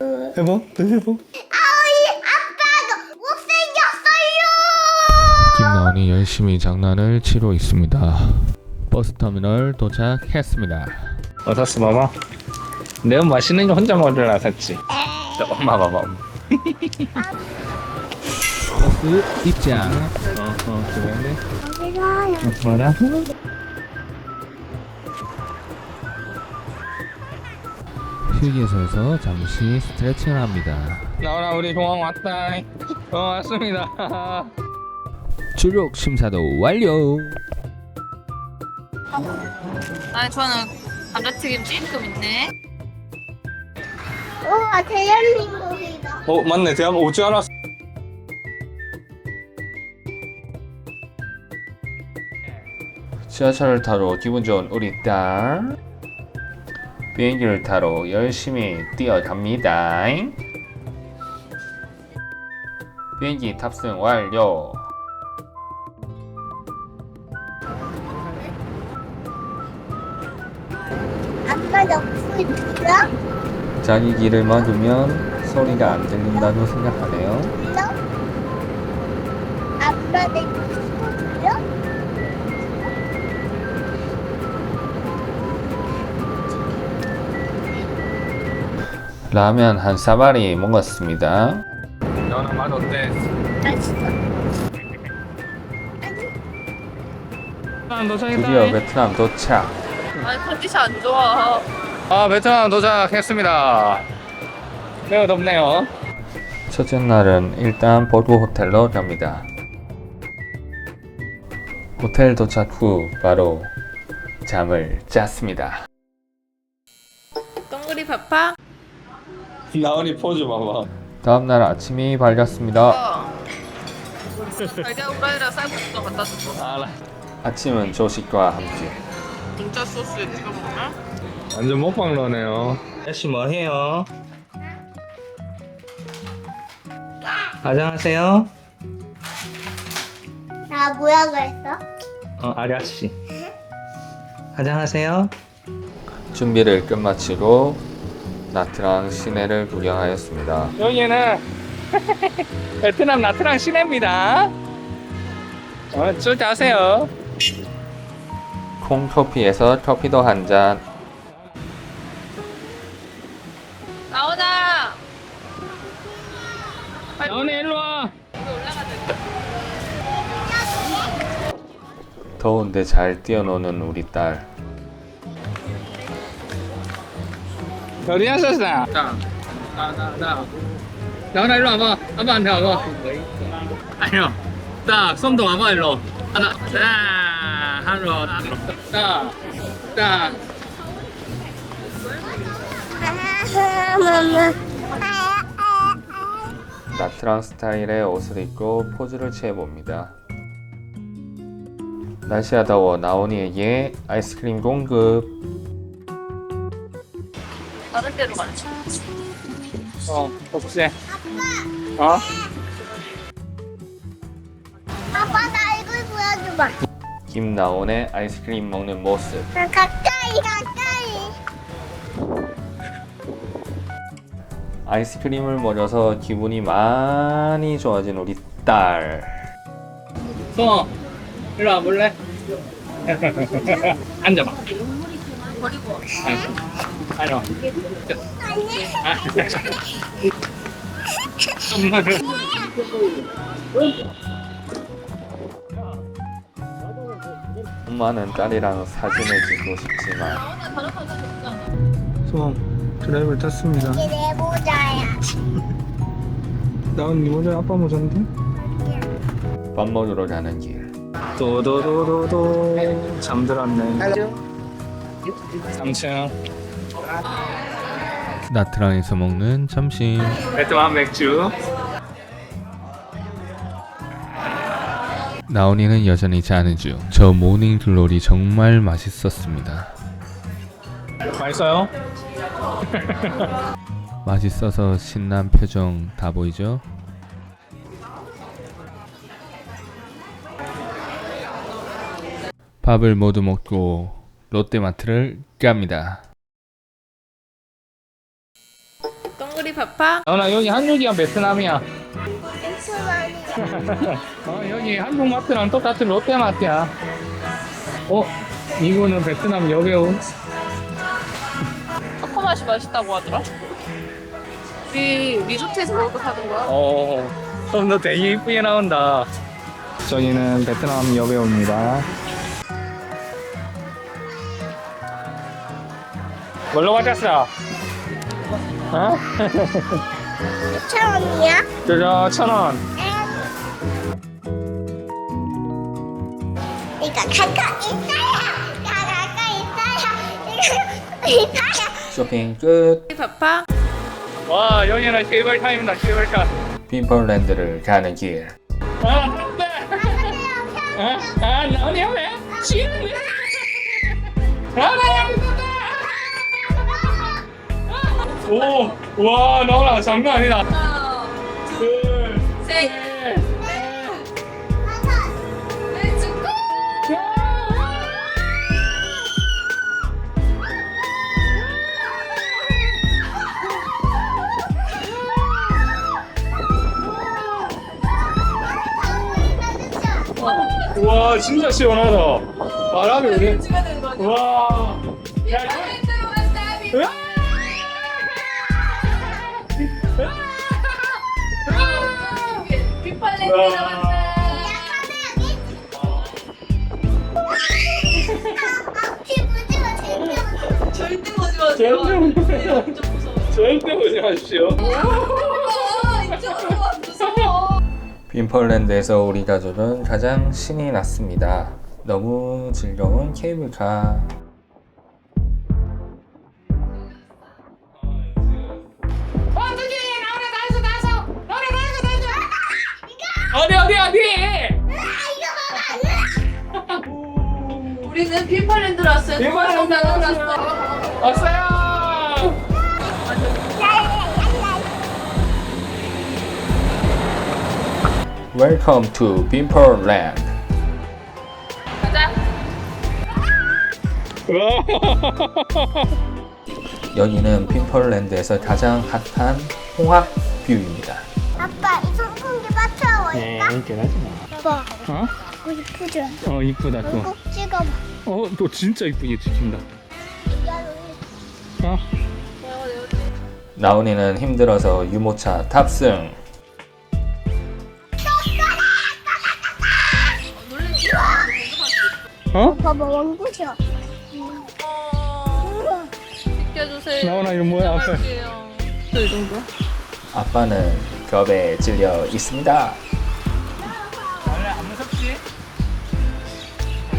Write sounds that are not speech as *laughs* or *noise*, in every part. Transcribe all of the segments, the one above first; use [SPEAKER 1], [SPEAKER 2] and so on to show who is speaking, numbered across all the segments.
[SPEAKER 1] 해봐 또 해봐
[SPEAKER 2] 아이 아빠가 못생겼어요.
[SPEAKER 3] 김나원이 열심히 장난을 치고 있습니다. 버스 터미널 도착했습니다.
[SPEAKER 1] 어 샀어 봐봐 내가 맛있는 거 혼자 먹으려나 샀지 저 엄마 봐봐 엄마
[SPEAKER 3] 버스 입장.
[SPEAKER 1] 어 어 그러네
[SPEAKER 2] 어디가요?
[SPEAKER 1] 뭐라?
[SPEAKER 3] 휴게소에서 잠시 스트레칭을 합니다.
[SPEAKER 1] 나오라 우리 공항 왔다 어 왔습니다 *laughs*
[SPEAKER 3] 출력 심사도 완료.
[SPEAKER 4] 아 저는 감자튀김 찔끔 있네.
[SPEAKER 2] 우와 대한민국이다.
[SPEAKER 1] 어 맞네 대한 오지 않았어
[SPEAKER 3] 지하철을 타러 기분 좋은 우리 딸. 비행기를 타러 열심히 뛰어갑니다. 비행기 탑승 완료.
[SPEAKER 2] 아빠 너무 들어?
[SPEAKER 3] 자기 길을 막으면 소리가 안 들린다고 생각하네요. 라면 한 사발이 먹었습니다.
[SPEAKER 1] 너는 맛 어때?
[SPEAKER 2] 맛있어.
[SPEAKER 1] 베트남 도착했다
[SPEAKER 3] 드디어 베트남 도착.
[SPEAKER 4] 아니 컨디션 안 좋아.
[SPEAKER 1] 아 베트남 도착했습니다 매우 덥네요
[SPEAKER 3] 첫째 날은 일단 보고 호텔로 갑니다. 호텔 도착 후 바로 잠을 잤습니다.
[SPEAKER 4] 동그리 파파.
[SPEAKER 1] 나은이 포즈 봐봐
[SPEAKER 3] 다음날 아침이 밝았습니다.
[SPEAKER 4] 어. 달걀 후라이랑 쌀국수 갖다 줬어.
[SPEAKER 1] 알아
[SPEAKER 3] 아침은 조식과 함께
[SPEAKER 4] 진짜 소스에 찍어 먹으면?
[SPEAKER 1] 완전 먹방러네요 아저씨 뭐 해요? 안녕하세요
[SPEAKER 2] 나 뭐야 그랬어?
[SPEAKER 1] 어 아저씨 안녕하세요
[SPEAKER 3] 준비를 끝마치고 나트랑 시내를 구경하였습니다.
[SPEAKER 1] 여기는 *laughs* 베트남 나트랑 시내입니다 어, 쭉 가세요
[SPEAKER 3] 콩커피에서 커피도 한 잔.
[SPEAKER 4] 나오자.
[SPEAKER 1] 나은이 일로 와
[SPEAKER 3] 더운데 잘 뛰어노는 우리 딸.
[SPEAKER 1] 어디 갔었어? 자, 나, 나, 나. 나은아 일로 와봐 아빠 한테 와봐 아니요 딱 손도 와봐 일로 하나 자 하루 딱딱.
[SPEAKER 3] 나트랑 스타일의 옷을 입고 포즈를 취해봅니다. 날씨가 더워 나온이에게 아이스크림 공급.
[SPEAKER 4] 다른 데로 가자.
[SPEAKER 1] 어, 혹시 어?
[SPEAKER 2] 아빠 나 얼굴 보여줘봐.
[SPEAKER 3] 김나온의 아이스크림 먹는 모습.
[SPEAKER 2] 나 가까이 가까이.
[SPEAKER 3] 아이스크림을 먹어서 기분이 많이 좋아진 우리 딸.
[SPEAKER 1] 송 일로 와볼래? *laughs* 앉아봐
[SPEAKER 4] 버리고.
[SPEAKER 1] 아니요 아, *laughs*
[SPEAKER 3] 엄마는 딸이랑 사진을 찍고 싶지만.
[SPEAKER 1] 송 드라이브를 탔습니다
[SPEAKER 2] 이게 내 모자야. *laughs*
[SPEAKER 1] 나은 이 모자 아빠 모자인데?
[SPEAKER 3] 밥 먹으러 가는 길.
[SPEAKER 1] 도도도도도 잠들었네 3층
[SPEAKER 3] 나트랑에서 먹는 점심.
[SPEAKER 1] 베트남 맥주
[SPEAKER 3] 나온이는 여전히 자는 중. 저 모닝 글로리 정말 맛있었습니다.
[SPEAKER 1] 맛있어요? *laughs*
[SPEAKER 3] 맛있어서 신난 표정 다 보이죠? 밥을 모두 먹고 롯데마트를 갑니다.
[SPEAKER 4] 동그리 파파.
[SPEAKER 1] 나훈아 여기 한국이야 베트남이야. 어 여기 한국 마트랑 똑같은 롯데 마트야 어 이거는 베트남 여배우
[SPEAKER 4] 초코 맛이 맛있다고 하더라. 우리 리조트에서 먹을 거 사는 거야?
[SPEAKER 1] 어, 좀더 되게 이쁘게 나온다. 저희는 베트남 여배우입니다. 뭘로 맞았어? 어?
[SPEAKER 2] 5천원이야?
[SPEAKER 1] 저저 천 원.
[SPEAKER 2] 이거 가까 있어요. 가까 있어요. 이거 있어요.
[SPEAKER 3] 쇼핑 끝.
[SPEAKER 4] 파파.
[SPEAKER 1] 와 여기는 케이블 타임이다 케이블 카.
[SPEAKER 3] 빈폴랜드를 가는 길.
[SPEAKER 1] 아 안 돼. 아, 아 나오니 왜? 지금. 아 나야 오, 와 나오나 장난 아니다.
[SPEAKER 4] 하나,
[SPEAKER 1] 둘,
[SPEAKER 4] 셋, 렛츠고!
[SPEAKER 1] 와 진짜 시원하다. 바람이 오네.
[SPEAKER 4] 찍어야 되는 거 아니야?
[SPEAKER 1] 와. 야, 와.
[SPEAKER 4] 간다. 절대 오지 마세요.
[SPEAKER 1] 절대.
[SPEAKER 3] 빈폴랜드에서 우리 가족은 가장 신이 났습니다. 너무 즐거운 케이블카.
[SPEAKER 4] 빈폴랜드 동화성당으로
[SPEAKER 1] 왔어요.
[SPEAKER 4] 왔어.
[SPEAKER 1] 왔어요.
[SPEAKER 3] Welcome to 빈폴랜드.
[SPEAKER 4] 가자. *laughs*
[SPEAKER 3] 여기는 빈폴랜드에서 가장 핫한 홍학 뷰입니다.
[SPEAKER 2] 아빠 이 선풍기 맞춰볼까?
[SPEAKER 1] 네, 이렇게 하지 마.
[SPEAKER 2] 아빠
[SPEAKER 1] 어?
[SPEAKER 2] 이거 이쁘죠?
[SPEAKER 1] 어 이쁘다 또.
[SPEAKER 2] 꼭 찍어봐
[SPEAKER 1] 어, 너 진짜 이쁘게 찍힌다. 어?
[SPEAKER 3] 나훈이는 힘들어서 유모차 탑승.
[SPEAKER 1] 어?
[SPEAKER 2] 봐봐 왕구셔
[SPEAKER 4] 비켜주세요.
[SPEAKER 1] 나오나 이거 뭐야 앞에?
[SPEAKER 4] 이 정도?
[SPEAKER 3] 아빠는 겁에 질려 있습니다.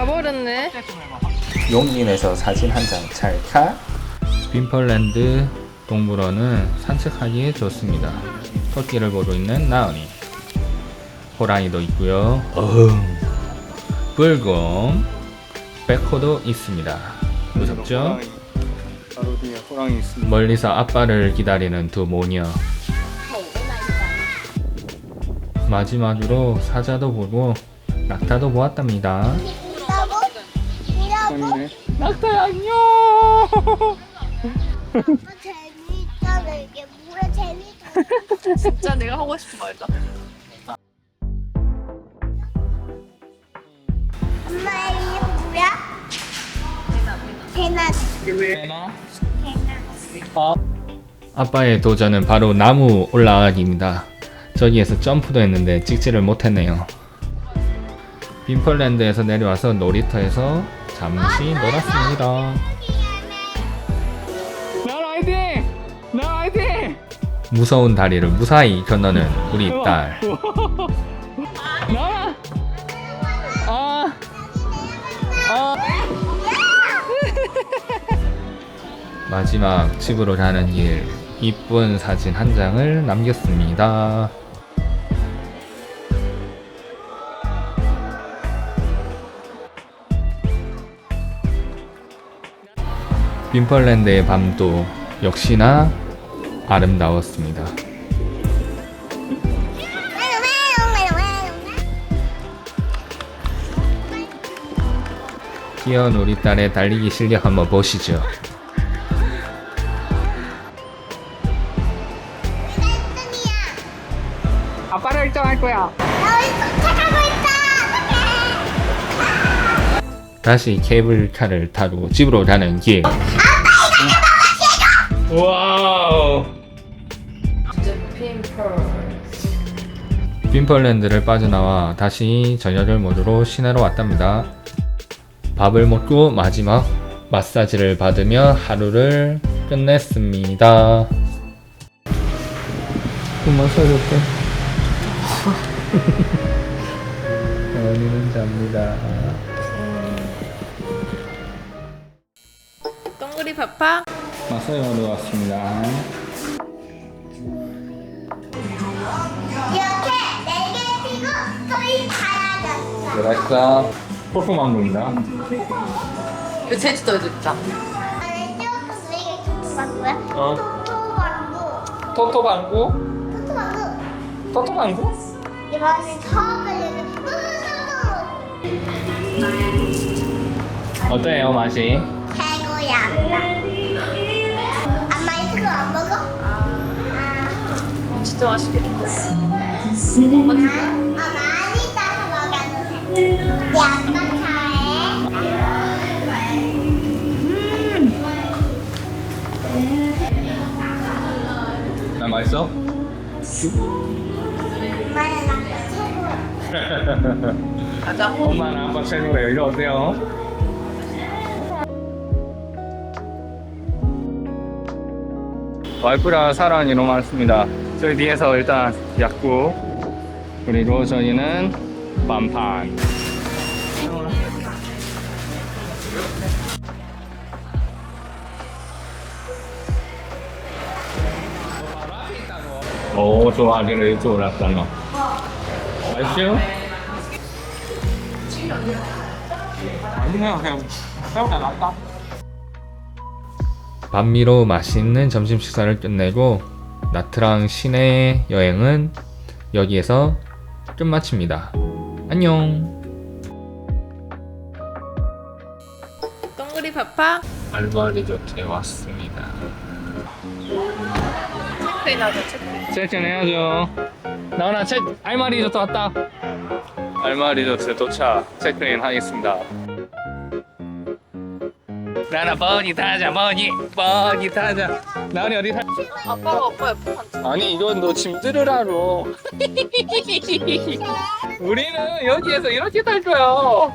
[SPEAKER 4] 가버렸네.
[SPEAKER 3] 용기 내서 사진 한 장 찰칵.
[SPEAKER 1] 빈펄랜드 동물원은 산책하기에 좋습니다. 토끼를 보고 있는 나은이. 호랑이도 있고요. 어흥. 불곰. 백호도 있습니다. 무섭죠?
[SPEAKER 5] 바로 뒤에 호랑이 있습니다.
[SPEAKER 1] 멀리서 아빠를 기다리는 두 모녀. 마지막으로 사자도 보고 낙타도 보았답니다. 낙타야 안녕.
[SPEAKER 2] 재밌잖아 이게 뭐야 재밌어
[SPEAKER 4] 진짜 내가 하고 싶은 말이다.
[SPEAKER 2] 엄마 이게 뭐야? 대낮? 대낮
[SPEAKER 1] 어? 아빠의 도전은 바로 나무 올라가기입니다. 저기에서 점프도 했는데 찍지를 못했네요. 빈펄랜드에서 내려와서 놀이터에서 잠시 놀았습니다. 나! 나! 무서운 다리를 무사히 건너는 우리 딸. *laughs* 나! 아! 아! 마지막 집으로 가는 길 이쁜 사진 한 장을 남겼습니다. 빈펄랜드의 밤도 역시나 아름다웠습니다. 귀여운 우리 딸의 달리기 실력 한번 보시죠. 아빠를 일정할 거야.
[SPEAKER 2] 나 우리 쫓아가고 다.
[SPEAKER 1] 다시 케이블카를 타고 집으로 가는 길. 와우. 빈펄랜드를 빠져나와 다시 전열을 모드로 시내로 왔답니다. 밥을 먹고 마지막 마사지를 받으며 하루를 끝냈습니다. 그 마사지할게. 언니는 잡니다.
[SPEAKER 4] 똥그리 파파.
[SPEAKER 1] 마사지 받으러 왔습니다.
[SPEAKER 2] 이렇게 네 개 피고 소리 달아졌어.
[SPEAKER 1] 그랬어.
[SPEAKER 4] 이거 있다.
[SPEAKER 2] 아니 조금 네개 토토방구야.
[SPEAKER 1] 어.
[SPEAKER 2] 토토 방구.
[SPEAKER 1] 토토방구?
[SPEAKER 2] 토토방구.
[SPEAKER 1] 토토 방구?
[SPEAKER 2] 이번엔 처음에 이렇게
[SPEAKER 1] 어때요 맛이?
[SPEAKER 2] 최고야. 엄마 이거 안 먹어? 아.
[SPEAKER 4] 진짜 맛있겠다.
[SPEAKER 2] 아, 많이 따서 먹어도 돼. 내 아빠 차에.
[SPEAKER 1] 나 맛있어?
[SPEAKER 2] 엄마는 아빠 최고야.
[SPEAKER 4] 가자. *laughs*
[SPEAKER 1] 엄마는 아빠 최고래요. 이리 오세요. 와이프랑 사랑이 너무 많습니다. 저희 뒤에서 일단 약국 그리고 저희는 반판. 오 좋아 그래 이쪽으로 왔잖아. 맛있어요? 아니야 그냥 새우가 낫다. 반미로 맛있는 점심 식사를 끝내고 나트랑 시내 여행은 여기에서 끝마칩니다. 안녕.
[SPEAKER 4] 똥그리 파파.
[SPEAKER 1] 알바 리조트에 왔습니다.
[SPEAKER 4] 체크인 하자, 체크인.
[SPEAKER 1] 체크인 해야죠. 나훈아 체 알마 리조트 왔다. 알마 리조트 도착 체크인 하겠습니다. 나나 버니 타자 버니 버니 타자. 나훈이 어디 타?
[SPEAKER 4] 아빠가 오빠 옆에 앉아.
[SPEAKER 1] 아니 이건 너 짐 들으라로. 우리는 여기에서 이렇게 탈 거야.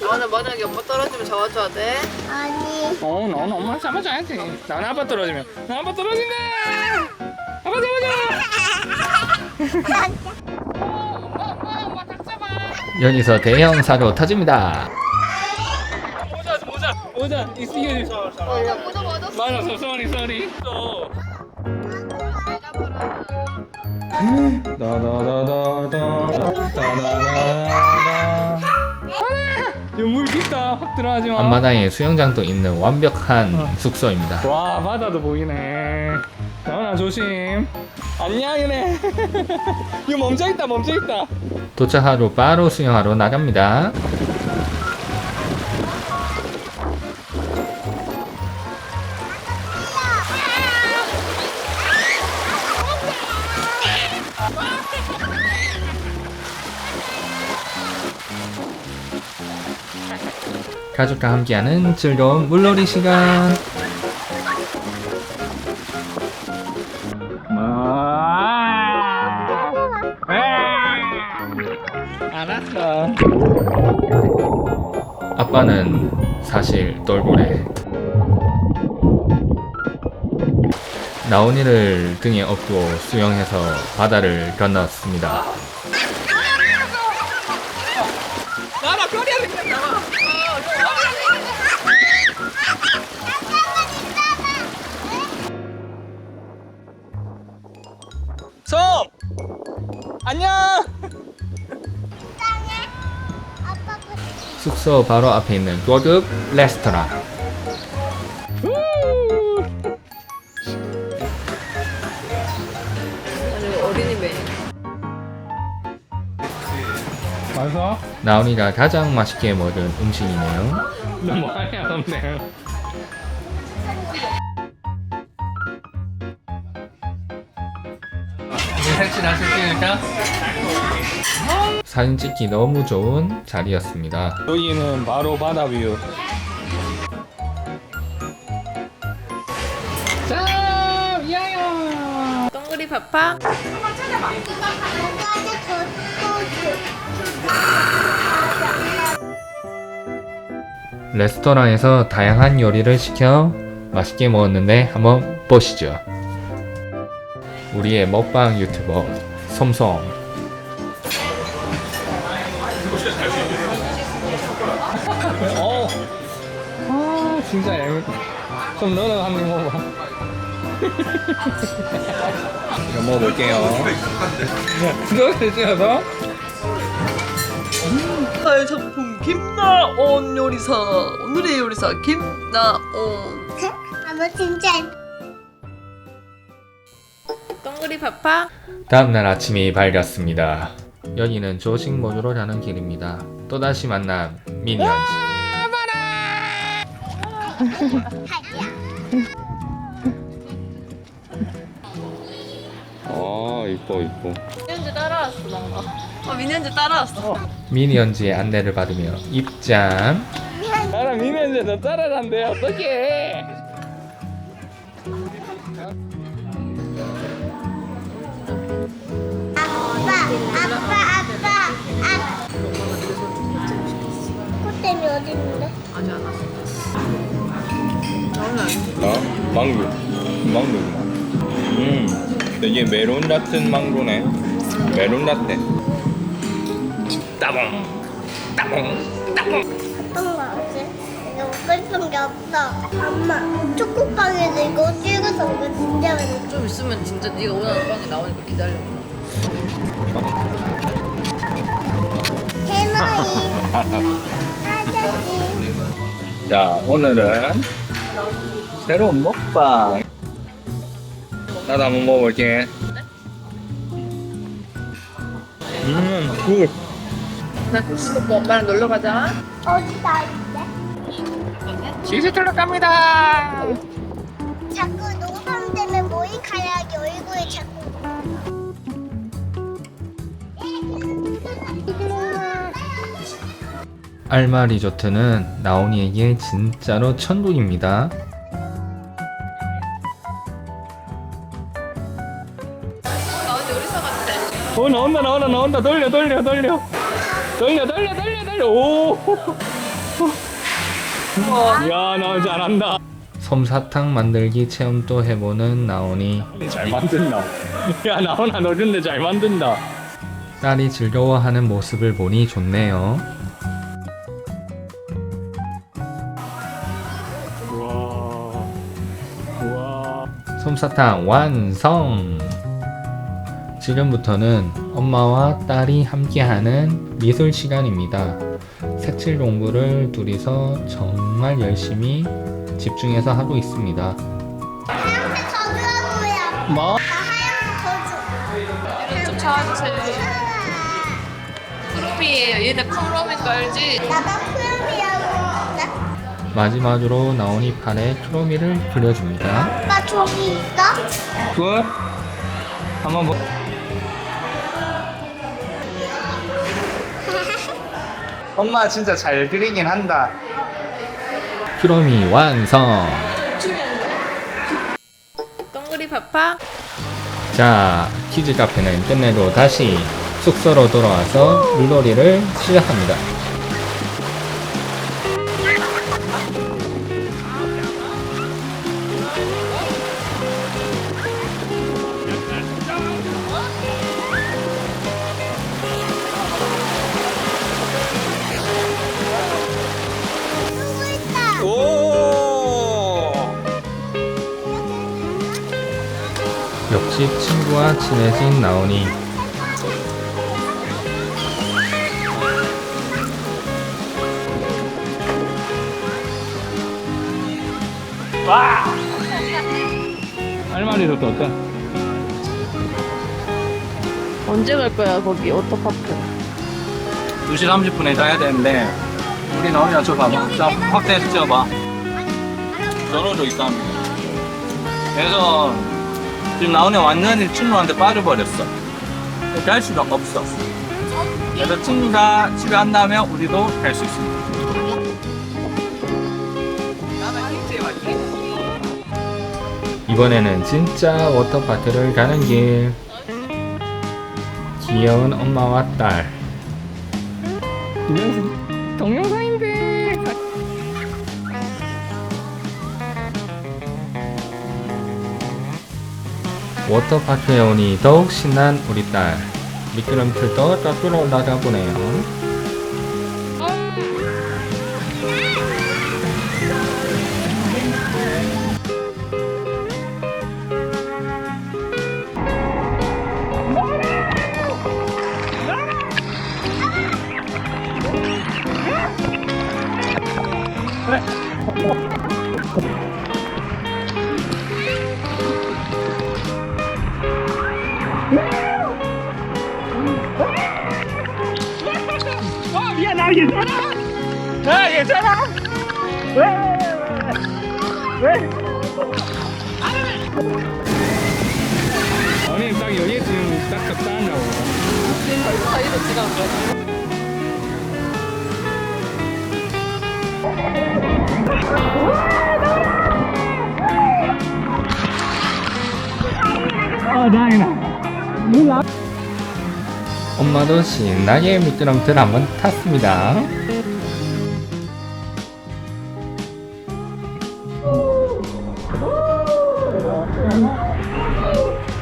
[SPEAKER 4] 나는 만약에 엄마 떨어지면 잡아줘야 돼.
[SPEAKER 2] 아니.
[SPEAKER 1] 어, 넌 엄마 잡아줘야지. 난 아빠 떨어지면. 난 아빠 떨어진다. 아빠 잡아줘. *laughs* 여기서 대형 사고 터집니다. 모자, 모자, 모자. 이스기.
[SPEAKER 4] 맞아, 모자 맞았어.
[SPEAKER 1] 맞았어, 쏘리, 쏘리. 또. 다다다다다. 물 깊다. 확 들어가지 마. 앞마당에 수영장도 있는 완벽한 숙소입니다. 와 바다도 보이네. 나훈아 조심. 안녕이네. *laughs* 이거 멈춰 있다, 멈춰 있다. 도착하고 바로 수영하러 나갑니다. 가족과 함께하는 즐거운 물놀이 시간. 사실 돌고래. 나온이를 등에 업고 수영해서 바다를 건넜습니다. 숙소 바로 앞에 있는 고급 레스토랑. 나온이가 가장 맛있게 먹은 음식이네요. 너무 하냐 없네요.
[SPEAKER 3] 사진 찍기 너무 좋은 자리였습니다. 여기는 바로 바다 뷰. 자, 미아야.
[SPEAKER 4] 덩그리 파파.
[SPEAKER 3] 레스토랑에서 다양한 요리를 시켜 맛있게 먹었는데 한번 보시죠. 우리의 먹방 유튜버 솜솜. 진짜 얄밉다. 그럼 너는 한 입 먹어봐. 이거 먹어볼게요. 너를 찍어서
[SPEAKER 6] 나의 작품 김나온 요리사 오늘의 요리사 김나온
[SPEAKER 2] 아마 진짜
[SPEAKER 4] 덩그리 파파.
[SPEAKER 3] 다음날 아침이 밝았습니다. 여기는 조식 모주로 가는 길입니다. 또다시 만난 미니언즈.
[SPEAKER 1] 아 이뻐 이뻐.
[SPEAKER 4] 민현지 따라왔어 뭔가. 어 민현지 따라왔어.
[SPEAKER 3] 미니언즈의 안내를 받으며 입장.
[SPEAKER 1] 나랑 미니언즈 너 따라간대 어떡해?
[SPEAKER 2] 아빠 아빠 아빠 아빠 꽃뱀이 어디 있는데?
[SPEAKER 4] 아직 안 왔어.
[SPEAKER 1] 나 망고 망고구나. 음 이게 메론 같은 망고네. 메론 라떼. 따봉 따봉 따봉.
[SPEAKER 2] 어떤 거 알지? 이거 게 없어 엄마 초코빵에서 이거 찍어서 먹으면 진짜 맛있어
[SPEAKER 4] 좀 있으면 진짜 네가 원하는 빵이 나오니까 기다려.
[SPEAKER 2] 해머이 아저씨 *laughs*
[SPEAKER 1] 자 오늘은 새로운 먹방. 나도 한번 먹어볼게. 음, 굿.
[SPEAKER 4] 나 먹고 엄마랑 놀러 가자.
[SPEAKER 2] 어디다 있대?
[SPEAKER 3] 시시틀로 갑니다.
[SPEAKER 2] 자꾸 농담 때문에 머리카락이 얼굴에 자꾸
[SPEAKER 3] 알마 리조트는 나온이에게 진짜로 천국입니다.
[SPEAKER 4] 같아.
[SPEAKER 1] 어 나온다 나온다 나온다 돌려 돌려 돌려 돌려 돌려 돌려 돌려 오. 야, 나 잘한다.
[SPEAKER 3] 솜사탕 만들기 체험도 해보는 나온이
[SPEAKER 1] 잘 만든다. 야, 나오나 너 근데 잘 만든다.
[SPEAKER 3] 딸이 즐거워하는 모습을 보니 좋네요. 솜사탕 완성! 지금부터는 엄마와 딸이 함께하는 미술 시간입니다. 색칠 공부를 둘이서 정말 열심히 집중해서 하고 있습니다.
[SPEAKER 2] 하얀색 더 주라고요
[SPEAKER 1] 뭐?
[SPEAKER 2] 나 하얀색
[SPEAKER 4] 좀 찾아주세요. 크롬이에요. 얘네 크롬인 거 알지?
[SPEAKER 2] 푸염이라고 했는데
[SPEAKER 3] 마지막으로 나온이 팔에 크로미를 그려줍니다.
[SPEAKER 2] 저기 있어?
[SPEAKER 1] 굿. 한번 보. *laughs* 엄마 진짜 잘 그리긴 한다.
[SPEAKER 3] 크로미 완성!
[SPEAKER 4] 덩그리 파파.
[SPEAKER 3] 자, 키즈 카페는 끝내고 다시 숙소로 돌아와서 물놀이를 시작합니다. 친구와 친해진 나온이
[SPEAKER 1] 할머니도 또 어때?
[SPEAKER 4] 언제 갈 거야 거기? 워터파크?
[SPEAKER 1] 2시 30분에 가야 되는데 우리 나오냐 저 봐봐. 자 확대해서 찍어봐. 떨어져 있다. 그래서 지금 나오냐 완전히 친구한테 빠져버렸어 이렇게 할 수가 없어. 그래서 친구가 집에 안 나면 우리도 갈 수 있습니다.
[SPEAKER 3] 이번에는 진짜 워터파크를 가는 길. 귀여운 엄마와 딸. 동영상, 동영상 워터파크에 오니 더욱 신난 우리 딸. 미끄럼틀도 쫙 올라가 보네요. 아니 딱 여기 지금 딱 적당하냐고.
[SPEAKER 4] 사이로 지나간 거야.
[SPEAKER 3] 엄마도 신나게 미끄럼틀 한번 탔습니다.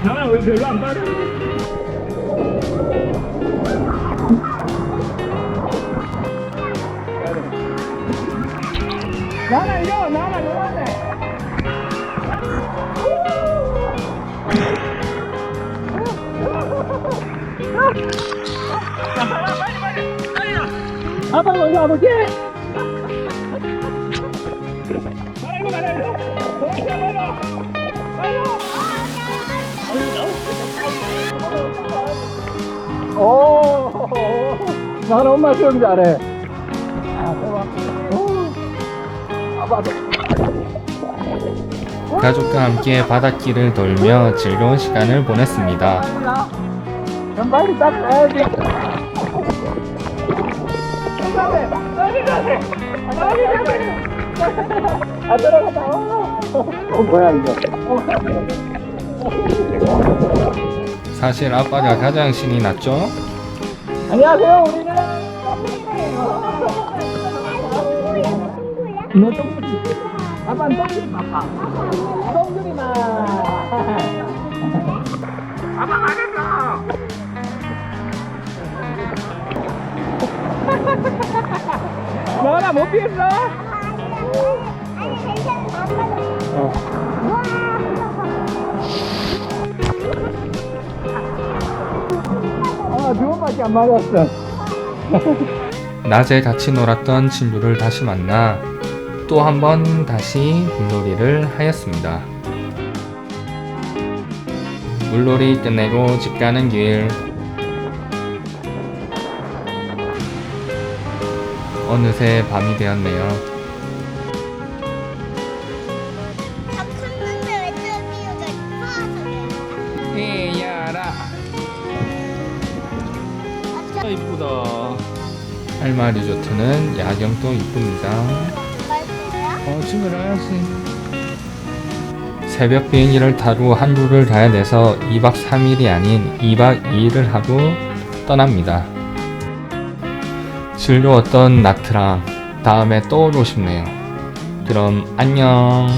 [SPEAKER 1] 나는 엄마 수영 잘해.
[SPEAKER 3] 가족과 함께 바닷길을 돌며 즐거운 시간을 보냈습니다.
[SPEAKER 1] 좀 빨리 딱 가야지. 안 들어갔다. 어, 뭐야 이거?
[SPEAKER 3] 사실 아빠가 가장 신이 났죠?
[SPEAKER 1] 안녕하세요, 우리는. 너 똥그리. 아빠는 똥그리 아빠. 똥그리만. 아빠 맞았어. 너나 못 피했어? 아, 두 번밖에 안 맞았어. *laughs*
[SPEAKER 3] 낮에 같이 놀았던 친구를 다시 만나 또 한 번 다시 물놀이를 하였습니다. 물놀이 끝내고 집 가는 길 어느새 밤이 되었네요.
[SPEAKER 2] 아,
[SPEAKER 3] 이쁘다. 할마 리조트는 야경도 이쁩니다. 어, 집에 가야지. 새벽 비행기를 타고 한국을 가야 돼서 2박 3일이 아닌 2박 2일을 하고 떠납니다. 즐거웠던 나트랑 다음에 또 오고 싶네요. 그럼 안녕.